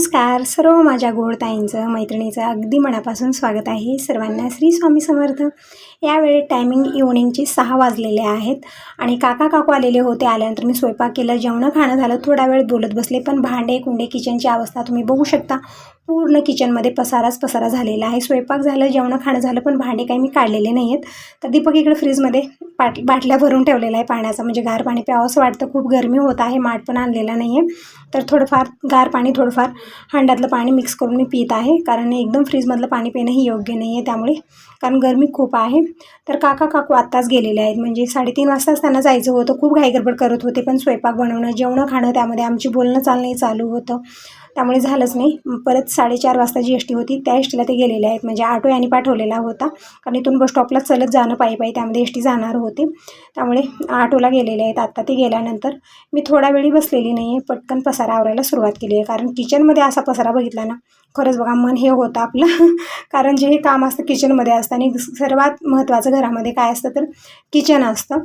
नमस्कार. सर्व माझ्या गोडताईंचं मैत्रिणीचं अगदी मनापासून स्वागत आहे सर्वांना श्री स्वामी समर्थ. यावेळी टायमिंग इव्हनिंगचे सहा वाजलेले आहेत आणि काका काकू आलेले होते आल्यानंतर मी स्वयंपाक केलं जेवणं खाणं झालं थोडा वेळ बोलत बसले. पण भांडे कुंडे किचनची अवस्था तुम्ही बघू शकता. पूर्ण किचनमध्ये पसाराच पसारा झालेला आहे. स्वयंपाक झालं जेवणं खाणं झालं पण भांडे काही मी काढलेले नाही आहेत तर दीपक इकडे फ्रीजमध्ये पाट बाटल्या भरून ठेवलेला आहे पाण्याचा. म्हणजे गार पाणी प्यावंसं वाटतं. खूप गरमी होत आहे. माठ पण आणलेला नाही आहे. तर थोडंफार गार पाणी थोडंफार हंड्यातलं पाणी मिक्स करून मी पित आहे. कारण एकदम फ्रीजमधलं पाणी पिणंही योग्य नाही आहे. त्यामुळे कारण गरमी खूप आहे. तर काका काकू आत्ताच गेलेले आहेत. म्हणजे साडेतीन वाजताच त्यांना जायचं होतं. खूप घाईगडबड करत होते. पण स्वयंपाक बनवणं जेवणं खाणं त्यामध्ये आमची बोलणं चालणंही चालू होतं. त्यामुळे झालंच नाही. परत साडेचार वाजता जी एस टी होती त्या एस टीला ते गेलेले आहेत. म्हणजे ऑटो यांनी पाठवलेला होता. कारण इथून बस स्टॉपला चलत जाणं पायी पायी त्यामध्ये एस टी जाणार होती. त्यामुळे ऑटोला गेलेले आहेत. आत्ता ते गेल्यानंतर मी थोडा वेळी बसलेली नाही आहे पटकन पसारा आवरायला सुरुवात केली आहे. कारण किचनमध्ये असा पसारा बघितला ना खरंच बघा मन हे होतं आपलं. कारण जे हे काम असतं किचनमध्ये असतं आणि सर्वात महत्त्वाचं घरामध्ये काय असतं तर किचन असतं.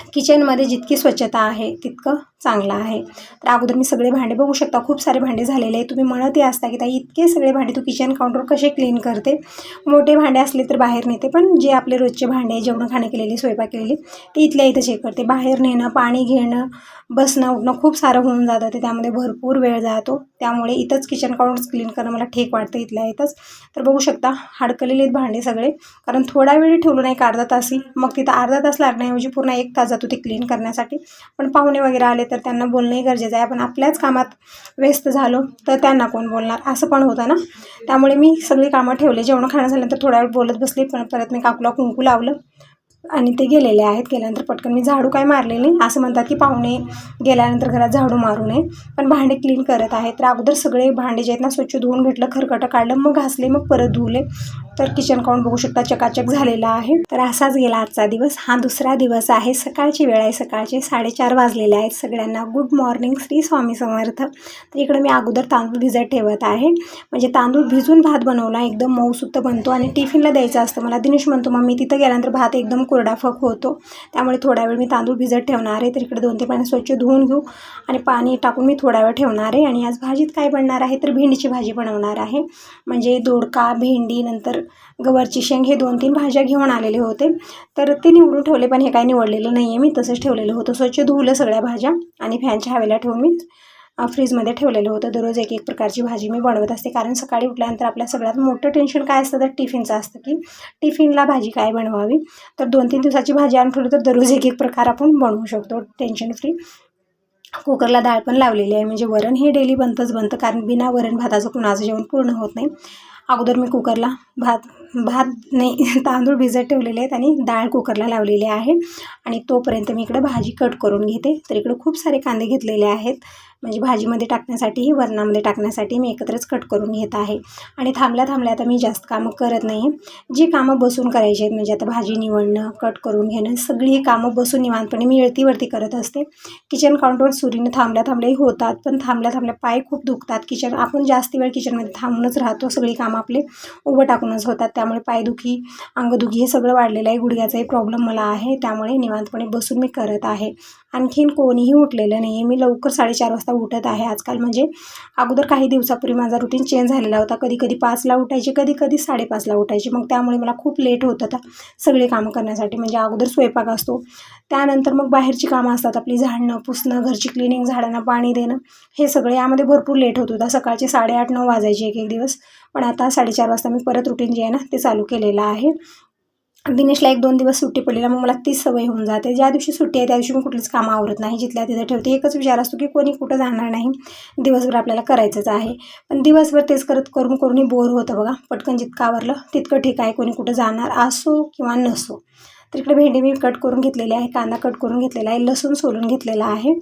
किचनमध्ये जितकी स्वच्छता आहे तितकं चांगलं आहे. तर अगोदर मी सगळे भांडे बघू शकता. खूप सारे भांडे झालेले आहे तुम्ही म्हणतही असता की ताई इतके सगळे भांडे तू किचन काउंटर कसे क्लीन करते? मोठे भांडे असले तर बाहेर नेते पण जे आपले रोजचे भांडे जेवणं खाणे केलेली स्वयंपाक केलेली ते इथल्या इथं चेक करते. बाहेर नेणं पाणी घेणं बसणं उठणं खूप सारं होऊन जातं. ते त्यामध्ये भरपूर वेळ जातो. त्यामुळे इथंच किचन काउंटर क्लीन करणं मला ठीक वाटतं इथल्या इथंच. तर बघू शकता हडकलेले आहेत भांडे सगळे. कारण थोडा वेळ ठेवलं नाही एक अर्धा तासही? मग तिथं अर्धा तास लागण्याऐवजी पूर्ण एक तास जातो ते क्लीन करण्यासाठी. पण पाहुणे वगैरे आले तर त्यांना बोलणंही गरजेचं आहे. आपण आपल्याच कामात व्यस्त झालो तर त्यांना कोण बोलणार? असं पण होतं ना? त्यामुळे मी सगळी कामं ठेवले. जेवणं खाणं झाल्यानंतर थोडा वेळ बोलत बसली. पण परत मी काकूला कुंकू लावलं. आणि ते गेलेले आहेत. गेल्यानंतर पटकन मी झाडू काय मारले नाही. असं म्हणतात की पाहुणे गेल्यानंतर घरात झाडू मारू नये. पण भांडे क्लीन करत आहेत. तर अगोदर सगळे भांडे जे आहेत ना स्वच्छ धुवून घेतलं खरकटं काढलं मग घासले मग परत धुवले. तर किचन काउंट बघू शकता चकाचक झालेला आहे. तर असाच गेला आजचा दिवस. हा दुसरा दिवस आहे. सकाळची वेळ आहे. सकाळचे साडेचार वाजलेले आहेत सगळ्यांना. Good morning Shri Swami Samarth. तर इकडे मी अगोदर तांदूळ भिजत ठेवत आहे. म्हणजे तांदूळ भिजून भात बनवला. एकदम मऊसुद्ध बनतो. आणि टिफिनला द्यायचं असतं. मला दिनेश म्हणतो मग मी तिथं गेल्यानंतर भात एकदम कोरडा फक होतो. त्यामुळे थोडा वेळ मी तांदूळ भिजत ठेवणार आहे. तर इकडे दोन ते पाणी स्वच्छ धुवून घेऊ आणि पाणी टाकून मी थोडा वेळ ठेवणार आहे. आणि आज भाजीत काय बनणार आहे? तर भेंडीची भाजी बनवणार आहे. म्हणजे दोडका भेंडी नंतर गवरची शेंग हे दोन तीन भाज्या घेऊन आलेले होते. तर ते निवडून ठेवले पण हे काय निवडलेलं नाही आहे मी. तसंच ठेवलेलं होतं. स्वच्छ धुवलं सगळ्या भाज्या आणि फॅनच्या हवेला ठेवून मी फ्रीजमध्ये ठेवलेलं होतं. दररोज एक एक प्रकारची भाजी मी बनवत असते. कारण सकाळी उठल्यानंतर आपल्या सगळ्यात मोठं टेन्शन काय असतं? तर टिफिनचं असतं की टिफिनला भाजी काय बनवावी? तर दोन तीन दिवसाची भाजी आणून ठेवली तर दररोज एक एक प्रकार आपण बनवू शकतो. टेन्शन फ्री कुकरला डाळ पण लावलेली आहे. म्हणजे वरण हे डेली बनतंच बनतं. कारण बिना वरण भाताचं कुणाचं जेवण पूर्ण होत नाही. अगोदर मी कुकरला भात भात नाही तांदूळ भिजत ठेवलेले आहेत आणि डाळ कुकरला लावलेली आहे. आणि तोपर्यंत मी इकडे भाजी कट करून घेते. तर इकडे खूप सारे कांदे घेतलेले आहेत. म्हणजे भाजीमध्ये टाकण्यासाठीही वरणामध्ये टाकण्यासाठी मी एकत्रच कट करून घेत आहे. आणि थांबल्या थांबल्या आता मी जास्त कामं करत नाही जी कामं बसून करायची आहेत म्हणजे आता भाजी निवडणं कट करून घेणं सगळी कामं बसून निवांतपणे मी इळतीवरती करत असते. किचन काउंटरवर सुरीनं थांबल्या थांबल्याही होतात पण थांबल्या थांबल्या पाय खूप दुखतात. किचन आपण जास्त वेळ किचनमध्ये थांबूनच राहतो सगळी कामं आपले उभं टाकूनच होतात. त्यामुळे पायदुखी अंगदुखी हे सगळं वाढलेलं आहे. गुडघ्याचाही प्रॉब्लेम मला आहे. त्यामुळे निवांतपणे बसून मी करत आहे. आणखीन कोणीही उठलेलं नाही आहे मी लवकर साडेचार वाजता उठत आहे. आजकाल म्हणजे अगोदर काही दिवसापूर्वी माझा रुटीन चेंज झालेला होता. कधी कधी पाचला उठायची कधी कधी साडेपाचला उठायची. मग त्यामुळे मला खूप लेट होत होता सगळे कामं करण्यासाठी. म्हणजे अगोदर स्वयंपाक असतो. त्यानंतर मग बाहेरची कामं असतात. आपली झाडणं पुसणं घरची क्लिनिंग झाडांना पाणी देणं. हे सगळे यामध्ये भरपूर लेट होत होता. सकाळचे साडेआठ नऊ वाजायचे एक एक दिवस. पण आता साडेचार वाजता मी परत रुटीन जे आहे ना ते चालू केलेलं आहे. दिनेशला एक दोन दिवस सुट्टी पडलेला मग मला तीच सवय होऊन जाते. ज्या दिवशी सुट्टी आहे त्या दिवशी मी कुठलीच कामं आवरत नाही. जिथल्या तिथं ठेवते. एकच विचार असतो की कोणी कुठं जाणार नाही. दिवसभर आपल्याला करायचंच आहे. पण दिवसभर तेच करत करून करूनही बोर होतं बघा. पटकन जितकं आवरलं तितकं ठीक आहे. कोणी कुठं जाणार असो किंवा नसो. तर इकडे भेंडी मी कट करून घेतलेली आहे कांदा कट करून घेतलेला आहे लसूण सोलून घेतलेला आहे.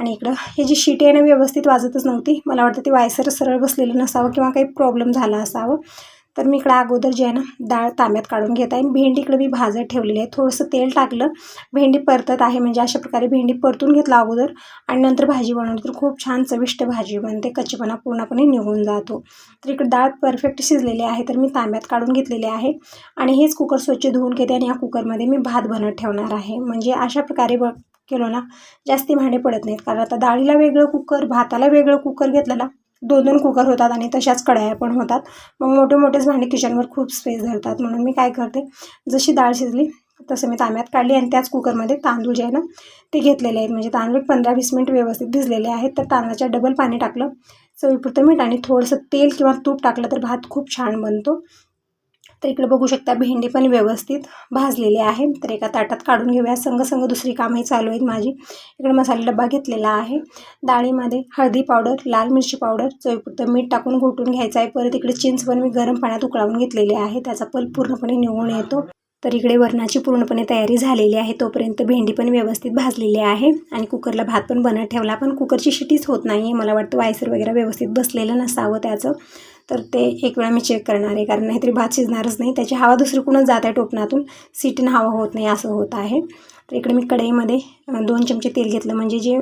आणि इकडं हे जी शिटी आहे ना व्यवस्थित वाजतच नव्हती. मला वाटतं ती वायसर सरळ बसलेलं नसावं किंवा काही प्रॉब्लेम झाला असावं. तर मी इकडं अगोदर जे आहे ना डाळ तांब्यात काढून घेत आहे. भेंडी इकडे मी भाजत ठेवलेली आहे. थोडंसं तेल टाकलं. भेंडी परतत आहे. म्हणजे अशा प्रकारे भेंडी परतून घेतलं अगोदर. आणि नंतर भाजी बनवली तर खूप छान चविष्ट भाजी बनते. कच्चीपणा पूर्णपणे निघून जातो. तर इकडे डाळ परफेक्ट शिजलेली आहे. तर मी तांब्यात काढून घेतलेली आहे. आणि हेच कुकर स्वच्छ धुवून घेते आणि या कुकरमध्ये मी भात बनत ठेवणार आहे. म्हणजे अशा प्रकारे ब केलो ना जास्ती भांडे पडत नाहीत. कारण आता डाळीला वेगळं कुकर भाताला वेगळं कुकर घेतलेला दोन दोन कुकर होतात आणि तशाच कढया पण होतात. मग मोठे मोठेच भांडे किचनवर खूप स्पेस धरतात. म्हणून मी काय करते जशी डाळ शिजली तसं मी तांब्यात काढली आणि त्याच कुकरमध्ये तांदूळ जे आहे ना ते घेतलेले आहेत. म्हणजे तांदूळ पंधरा वीस मिनिट व्यवस्थित भिजलेले आहेत. तर तांदळाच्या डबल पाणी टाकलं चवीपुरतं मीठ आणि थोडंसं तेल किंवा तूप टाकलं तर भात खूप छान बनतो. तर इकडे बघू शकता भेंडी पण व्यवस्थित भाजलेली आहे. तर एका ताटात काढून घेऊया. संग संग दुसरी कामही चालू आहेत माझी. इकडे मसाला डब्बा घेतलेला आहे. डाळीमध्ये हळदी पावडर लाल मिरची पावडर चवीपुरतं मीठ टाकून घोटून घ्यायचं आहे. परत इकडे चिंच पण मी गरम पाण्यात उकळावून घेतलेली आहे. त्याचा पल पूर्णपणे निघून येतो. तर इकडे वरणाची पूर्णपणे तयारी झालेली आहे. तोपर्यंत भेंडी पण व्यवस्थित भाजलेली आहे. आणि कुकरला भात पण बनत ठेवला. पण कुकरची शिटीच होत नाही आहे मला वाटतं वायसर वगैरे व्यवस्थित बसलेलं नसावं त्याचं. तर ते एक वेळा मी चेक करणार आहे कारण नाहीतरी भात शिजणारच नाही. त्याची हवा दुसरीकडूनच जात आहे टोपणातून. सिटीनं हवा होत नाही असं होत आहे. तर इकडे मी कढईमध्ये दोन चमचे तेल घेतलं. म्हणजे जे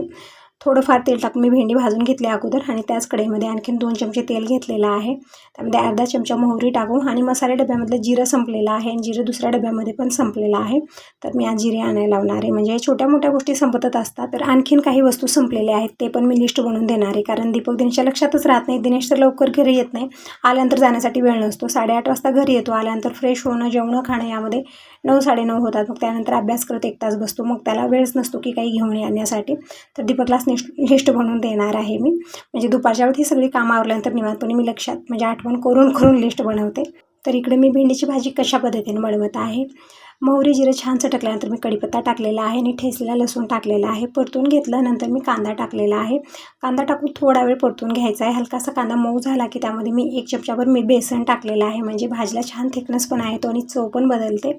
थोडंफार तेल टाकून मी भेंडी भाजून घेतली अगोदर आणि त्याच कढईमध्ये आणखीन दोन चमचे तेल घेतलेलं आहे. त्यामध्ये अर्धा चमचा मोहरी टाकू आणि मसाले डब्यामधलं जिरं संपलेलं आहे आणि जिरं दुसऱ्या डब्यामध्ये पण संपलेलं आहे. तर मी आज जिरे आणायला लावणार आहे. म्हणजे छोट्या मोठ्या गोष्टी संपतच असतात तर आणखीन काही वस्तू संपलेल्या आहेत ते पण मी लिस्ट बनवून देणार आहे. कारण दीपक दिनेशच्या लक्षातच राहत नाही. दिनेश तर लवकर घरी येत नाही. आल्यानंतर जाण्यासाठी वेळ नसतो. साडेआठ वाजता घरी येतो. आल्यानंतर फ्रेश होणं जेवणं खाणं यामध्ये नऊ साडेनऊ होतात. मग त्यानंतर अभ्यास करत एक तास बसतो. मग त्याला वेळच नसतो की काही घेऊन येण्यासाठी. तर दीपकलाच निष्ठ लिस्ट बनवून देणार आहे मी. म्हणजे दुपारच्या वेळेत ही सगळी कामं आवरल्यानंतर निवांतपणे मी लक्षात म्हणजे आठवण करून करून लिस्ट बनवते. तर इकडे मी भेंडीची भाजी कशा पद्धतीने बनवत आहे? मोहरी जिरं छान चटकल्यानंतर मी कढीपत्ता टाकलेला आहे आणि ठेचलेला लसूण टाकलेला आहे. परतून घेतल्यानंतर मी कांदा टाकलेला आहे. कांदा टाकून थोडा वेळ परतून घ्यायचा आहे. हलकासा कांदा मऊ झाला की त्यामध्ये मी एक चमचाभर मी बेसन टाकलेलं आहे. म्हणजे भाजीला छान थिकनेस पण आहे तो आणि चव पण बदलते.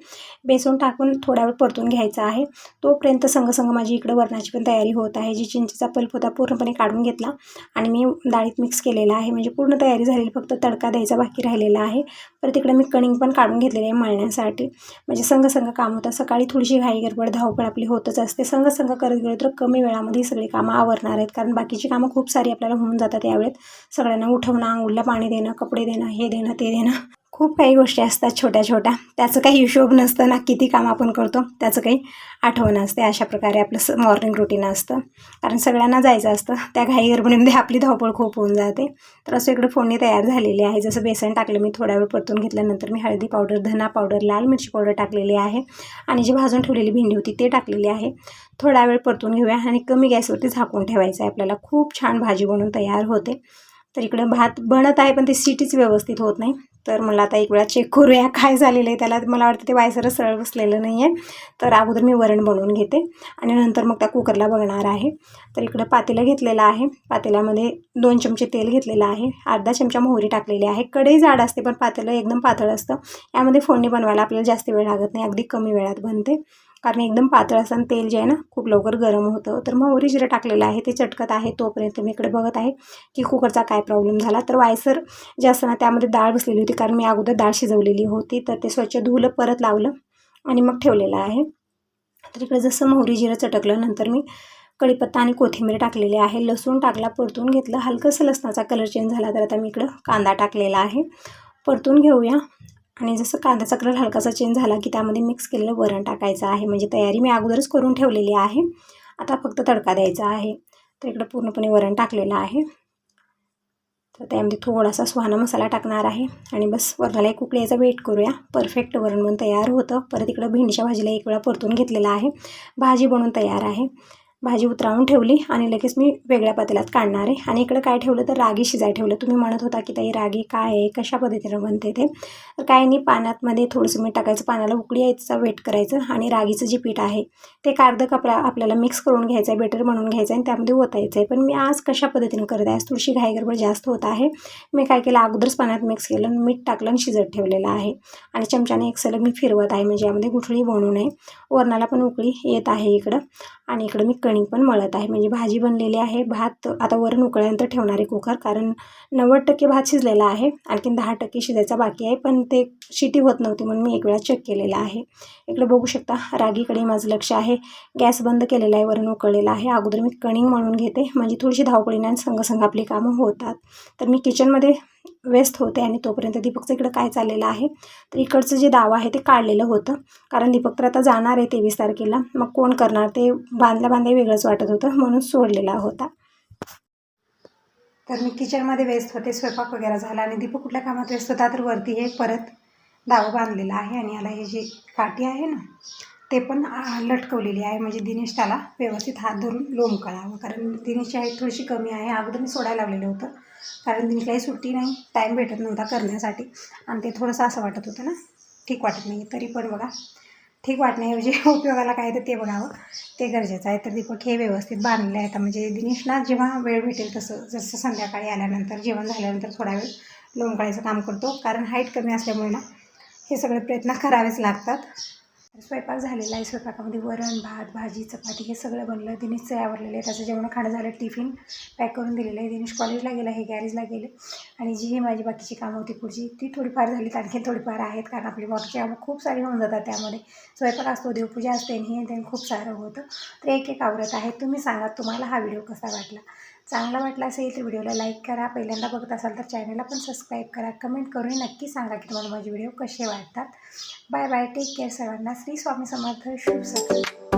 बेसन टाकून थोडा वेळ परतून घ्यायचा आहे. तोपर्यंत संगसंग माझी इकडं वरणाची पण तयारी होत आहे. जी चिंचेचा पल्प होता पूर्णपणे काढून घेतला आणि मी डाळीत मिक्स केलेला आहे. म्हणजे पूर्ण तयारी झालेली फक्त तडका द्यायचा बाकी राहिलेला आहे. परत इकडे मी कणिंग पण काढून घेतलेली आहे मळण्यासाठी. म्हणजे संग काम होतं सकाळी थोडीशी घाई गडबड धावपळ आपली होतच असते. संग करत गेलो तर कमी वेळामध्ये ही सगळी कामं आवरणार आहेत. कारण बाकीची कामं खूप सारी आपल्याला होऊन जातात यावेळेत. सगळ्यांना उठवणं आंघोळीला पाणी देणं कपडे देणं हे देणं ते देणं. खूप काही गोष्टी असतात छोट्या छोट्या. त्याचं काही हिशोब नसतं ना किती काम आपण करतो. त्याचं काही आठवण असते. अशा प्रकारे आपलं स मॉर्निंग रुटीन असतं. कारण सगळ्यांना जायचं असतं. त्या घाई गडबडीमध्ये आपली धावपळ खूप होऊन जाते. तर असं इकडे फोडणी तयार झालेली आहे. जसं बेसन टाकलं मी थोडा वेळ परतून घेतल्यानंतर मी हळदी पावडर धना पावडर लाल मिरची पावडर टाकलेली आहे. आणि जी भाजून ठेवलेली भेंडी होती ते टाकलेली आहे. थोडा वेळ परतून घेऊया आणि कमी गॅसवरती झाकून ठेवायचं आहे. आपल्याला खूप छान भाजी बनवून तयार होते. तर इकडं भात बनत आहे पण ते सिटीच व्यवस्थित होत नाही. तर मला आता एक वेळा चेक करूया काय झालेलं आहे त्याला. मला वाटतं ते वायसरच सरळ बसलेलं नाही आहे. तर अगोदर मी वरण बनवून घेते आणि नंतर मग त्या कुकरला बघणार आहे. तर इकडं पातेलं घेतलेलं आहे. पातेल्यामध्ये दोन चमचे तेल घेतलेलं आहे. अर्धा चमचा मोहरी टाकलेली आहे. कढई जाड असते पण पातेलं एकदम पातळ असतं. यामध्ये फोडणी बनवायला आपल्याला जास्त वेळ लागत नाही. अगदी कमी वेळात बनते. कारण एकदम पातळ असं तेल जे आहे ना खूप लवकर गरम होतं. तर मोहरी जिरं टाकलेलं आहे ते चटकत आहे तोपर्यंत. मी इकडे बघत आहे की कुकरचा काय प्रॉब्लेम झाला. तर वायसर जे असताना त्यामध्ये डाळ बसलेली होती कारण मी अगोदर डाळ शिजवलेली होती. तर ते स्वच्छ धुलं परत लावलं आणि मग ठेवलेलं आहे. तर इकडे जसं मोहरी जिरं चटकलं नंतर मी कढीपत्ता आणि कोथिंबीर टाकलेली आहे. लसूण टाकला परतून घेतलं. हलकंसं लसणाचा कलर चेंज झाला तर आता मी इकडं कांदा टाकलेला आहे. परतून घेऊया. आणि जसं कांद्याचा कलर हलकासा चेंज झाला की त्यामध्ये मिक्स केलेलं वरण टाकायचं आहे. म्हणजे तयारी मी अगोदरच करून ठेवलेली आहे. आता फक्त तडका द्यायचा आहे. तर इकडं पूर्णपणे वरण टाकलेलं आहे. तर त्यामध्ये थोडासा सुहाना मसाला टाकणार आहे. आणि बस वरणाला एक उकळी याचा वेट करूया. परफेक्ट वरण बनून तयार होतं. परत इकडं भेंडीच्या भाजीला एक वेळा परतून घेतलेला आहे. भाजी बनवून तयार आहे. भाजी उतरावून ठेवली आणि लगेच मी वेगळ्या पातेल्यात काढणार आहे. आणि इकडं काय ठेवलं तर रागी शिजाय ठेवलं. तुम्ही म्हणत होता की ताई रागी काय आहे? कशा पद्धतीनं बनते ते? तर काय नाही पाण्यातमध्ये थोडंसं मीठ टाकायचं पाण्याला उकळी यायचा वेट करायचं आणि रागीचं जे पीठ आहे ते कार्द कपडा आपल्याला मिक्स करून घ्यायचं आहे बेटर बनवून घ्यायचं आहे आणि त्यामध्ये ओतायचं आहे पण मी आज कशा पद्धतीनं करत आहे? आज थोडीशी घाई गडबड जास्त होत आहे. मी काय केलं अगोदरच पाण्यात मिक्स केलं मीठ टाकलं आणि शिजत ठेवलेलं आहे. आणि चमच्याने एक सलग मी फिरवत आहे म्हणजे यामध्ये गुठळी बनू नये. वरणाला पण उकळी येत आहे इकडं. आणि इकडं मी कणिक पण मळत आहे. म्हणजे भाजी बनलेली आहे. भात आता वरण उकळल्यानंतर ठेवणार आहे कुकर कारण नव्वद टक्के भात शिजलेला आहे. आणखीन दहा टक्के शिजायचा बाकी आहे पण ते शिटी होत नव्हती म्हणून मी एक वेळा चेक केलेला आहे. इकडं बघू शकता रागीकडे माझं लक्ष आहे. गॅस बंद केलेला आहे वरण उकळलेलं आहे. अगोदर मी कणिंग म्हणून घेते. म्हणजे थोडीशी धावपळीने आणि संघसंघ आपली कामं होतात. तर मी किचनमध्ये व्यस्त होते आणि तोपर्यंत दीपकचं इकडं काय चाललेलं आहे? तर इकडचं जे दावा आहे ते काढलेलं होतं. कारण दीपक तर आता जाणार आहे तेवीस तारखेला. मग कोण करणार? ते बांधल्या बांधल्या वेगळंच वाटत होतं. म्हणून सोडलेला होता. तर मी किचनमध्ये व्यस्त होते. स्वयंपाक वगैरे झाला आणि दीपक कुठल्या कामात व्यस्त होता? तर वरती हे परत दावा बांधलेला आहे. आणि याला हे जी काठी आहे ना ते पण लटकवलेली आहे. म्हणजे दिनेश त्याला व्यवस्थित हात धरून लोंबकळावं कारण दिनेशची हाईट थोडीशी कमी आहे. अगोदर मी सोडायला लावलेलं होतं. कारण दिनेशलाही सुट्टी नाही टाईम भेटत नव्हता करण्यासाठी. आणि ते थोडंसं असं वाटत होतं ना ठीक वाटत नाही. तरी पण बघा ठीक वाटण्याऐवजी उपयोगाला काय तर ते बघावं. ते गरजेचं आहे. तर दीपक हे व्यवस्थित बांधले आहेत म्हणजे दिनेशला जेव्हा वेळ भेटेल तसं जसं संध्याकाळी आल्यानंतर जेवण झाल्यानंतर थोडा वेळ लोंबकाळीचं काम करतो. कारण हाईट कमी असल्यामुळे ना हे सगळे प्रयत्न करावेच लागतात. स्वयंपाक झालेला आहे. स्वयंपाकामध्ये वरण भात भाजी चपाती हे सगळं बनलं. दिनेशचं आवडलेलं आहे. त्याचं जेवण खाणं झालं. टिफिन पॅक करून दिलेलं आहे. दिनेश कॉलेजला गेला हे गॅरेजला गेले. आणि जी ही माझी बाकीची कामं होती पुढची ती थोडीफार झाली आणखी थोडीफार आहेत कारण आपली बाकीची कामं खूप सारी होऊन जातात त्यामध्ये. स्वयंपाक असतो देवपूजा असते आणि हे खूप सारं होतं. तर एक एक आवरत आहे. तुम्ही सांगा तुम्हाला हा व्हिडिओ कसा वाटला? चांगला वाटला असेल तर व्हिडिओला लाईक करा. पहिल्यांदा बघत असाल तर चॅनलला पण सबस्क्राईब करा. कमेंट करून नक्की सांगा की तुम्हाला माझे व्हिडिओ कसे वाटतात. Bye bye. टेक केअर सर्वांना. श्री स्वामी समर्थ. शुभ सकाळ.